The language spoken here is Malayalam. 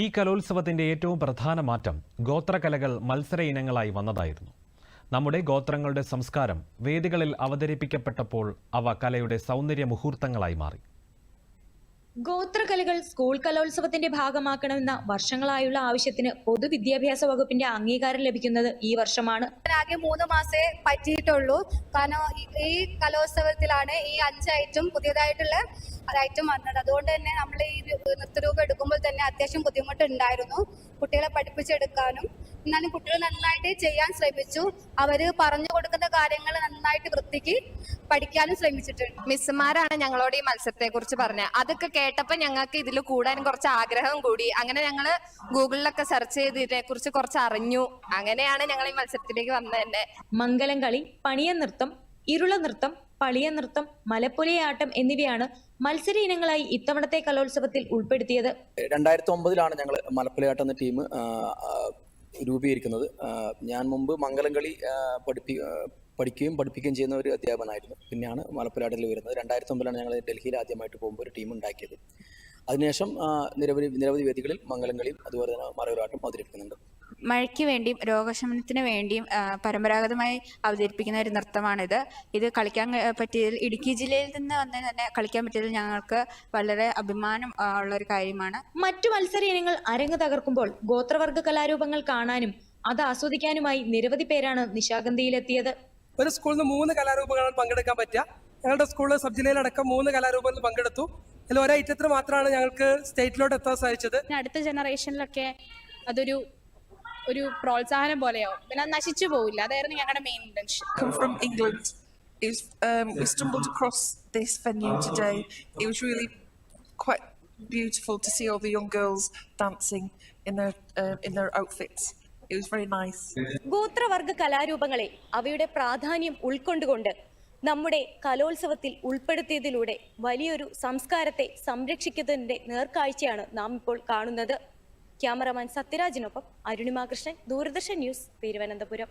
ഈ കലോത്സവത്തിന്റെ ഏറ്റവും പ്രധാന മാറ്റം ഗോത്രകലകൾ മത്സര ഇനങ്ങളായി വന്നതായിരുന്നു. നമ്മുടെ ഗോത്രങ്ങളുടെ സംസ്കാരം വേദികളിൽ അവതരിപ്പിക്കപ്പെട്ടപ്പോൾ അവ കലയുടെ സൗന്ദര്യ മുഹൂർത്തങ്ങളായി മാറി. ഗോത്രകലകൾ സ്കൂൾ കലോത്സവത്തിന്റെ ഭാഗമാക്കണമെന്ന വർഷങ്ങളായുള്ള ആവശ്യത്തിന് പൊതുവിദ്യാഭ്യാസ വകുപ്പിന്റെ അംഗീകാരം ലഭിക്കുന്നത് ഈ വർഷമാണ്. ആകെ മൂന്ന് മാസേ പറ്റിയിട്ടുള്ളൂ. കാരണം ഈ- കലോത്സവത്തിലാണ് ഈ അഞ്ച് ഐറ്റം പുതിയതായിട്ടുള്ള ഐറ്റം വന്നത്. അതുകൊണ്ട് തന്നെ നമ്മൾ ഈ നൃത്തരൂപം എടുക്കുമ്പോൾ തന്നെ അത്യാവശ്യം ബുദ്ധിമുട്ടുണ്ടായിരുന്നു. കുട്ടികളെ പഠിപ്പിച്ചെടുക്കാനും എന്നാലും കുട്ടികൾ നന്നായിട്ട് ചെയ്യാൻ ശ്രമിച്ചു. അവർ പറഞ്ഞു കൊടുക്കുന്ന കാര്യങ്ങൾ നന്നായിട്ട് വൃത്തിക്ക് പഠിക്കാനും ശ്രമിച്ചിട്ടുണ്ട്. മിസ്സുമാരാണ് ഞങ്ങളോട് ഈ മത്സരത്തെ കുറിച്ച് പറഞ്ഞത്. അതൊക്കെ കേട്ടപ്പോ ഞങ്ങൾക്ക് ഇതിൽ കൂടാനും കുറച്ച് ആഗ്രഹം കൂടി. അങ്ങനെ ഞങ്ങൾ ഗൂഗിളിലൊക്കെ സെർച്ച് ചെയ്ത് ഇതിനെ കുറിച്ച് കുറച്ച് അറിഞ്ഞു അങ്ങനെയാണ് ഞങ്ങൾ ഈ മത്സരത്തിലേക്ക് വന്നത് തന്നെ. മംഗലം കളി പണിയ നൃത്തം ഇരുള നൃത്തം പളിയ നൃത്തം മലപ്പുലയാട്ടം എന്നിവയാണ് മത്സര ഇനങ്ങളായി ഇത്തവണത്തെ കലോത്സവത്തിൽ ഉൾപ്പെടുത്തിയത്. രണ്ടായിരത്തി ഒമ്പതിലാണ് ഞങ്ങൾ മലപ്പുലയാട്ടം എന്ന ടീം രൂപീകരിക്കുന്നത്. ഞാൻ മുമ്പ് മംഗലം കളി പഠിപ്പി പഠിക്കുകയും പഠിപ്പിക്കുകയും ചെയ്യുന്ന ഒരു അധ്യാപകനായിരുന്നു. പിന്നെയാണ് മലപ്പുരാട്ടിൽ വരുന്നത്. രണ്ടായിരത്തി ഒമ്പതിലാണ് ഞങ്ങൾ ഡൽഹിയിൽ ആദ്യമായിട്ട് പോകുമ്പോൾ ഒരു ടീം ഉണ്ടാക്കിയത്. അതിനുശേഷം നിരവധി നിരവധി വേദികളിൽ മംഗളങ്ങളിൽ അതുപോലെ തന്നെ മറയൂരാട്ടം അവതരിപ്പിക്കുന്നുണ്ട്. മഴയ്ക്ക് വേണ്ടിയും രോഗശമനത്തിന് വേണ്ടിയും പരമ്പരാഗതമായി അവതരിപ്പിക്കുന്ന ഒരു നൃത്തമാണിത്. ഇത് കളിക്കാൻ പറ്റിയതിൽ ഇടുക്കി ജില്ലയിൽ നിന്ന് വന്ന് തന്നെ കളിക്കാൻ പറ്റിയതിൽ ഞങ്ങൾക്ക് വളരെ അഭിമാനം ഉള്ള ഒരു കാര്യമാണ്. മറ്റു മത്സര ഇനങ്ങൾ അരങ്ങ് തകർക്കുമ്പോൾ ഗോത്രവർഗ കലാരൂപങ്ങൾ കാണാനും അത് ആസ്വദിക്കാനുമായി നിരവധി പേരാണ് നിശാഗന്ധിയിലെത്തിയത്. ഒരു സ്കൂളിൽ നിന്ന് മൂന്ന് കലാരൂപങ്ങളാണ് പങ്കെടുക്കാൻ പറ്റുക. ഞങ്ങളുടെ സ്കൂളിൽ സബ് ജില്ലയിലടക്കം മൂന്ന് കലാരൂപങ്ങളിൽ പങ്കെടുത്തു. അതിൽ ഒരേ ഐറ്റത്തിൽ മാത്രമാണ് ഞങ്ങൾക്ക് സ്റ്റേറ്റിലോട്ട് എത്താൻ സാധിച്ചത്. അടുത്ത ജനറേഷനിലൊക്കെ അതൊരു ഒരു പ്രോത്സാഹനം പോലെയാവും. പിന്നെ നശിച്ചു പോവില്ല. അതായിരുന്നു ഞങ്ങളുടെ main intention was, um, we stumbled across this venue today. It was really quite beautiful to see all the young girls dancing in their uh, in their outfits. ഗോത്രവർഗ കലാരൂപങ്ങളെ അവയുടെ പ്രാധാന്യം ഉൾക്കൊണ്ടുകൊണ്ട് നമ്മുടെ കലോത്സവത്തിൽ ഉൾപ്പെടുത്തിയതിലൂടെ വലിയൊരു സംസ്കാരത്തെ സംരക്ഷിക്കുന്നതിന്റെ നേർക്കാഴ്ചയാണ് നാം ഇപ്പോൾ കാണുന്നത്. ക്യാമറമാൻ സത്യരാജിനൊപ്പം അരുണിമാകൃഷ്ണൻ ദൂരദർശൻ ന്യൂസ് തിരുവനന്തപുരം.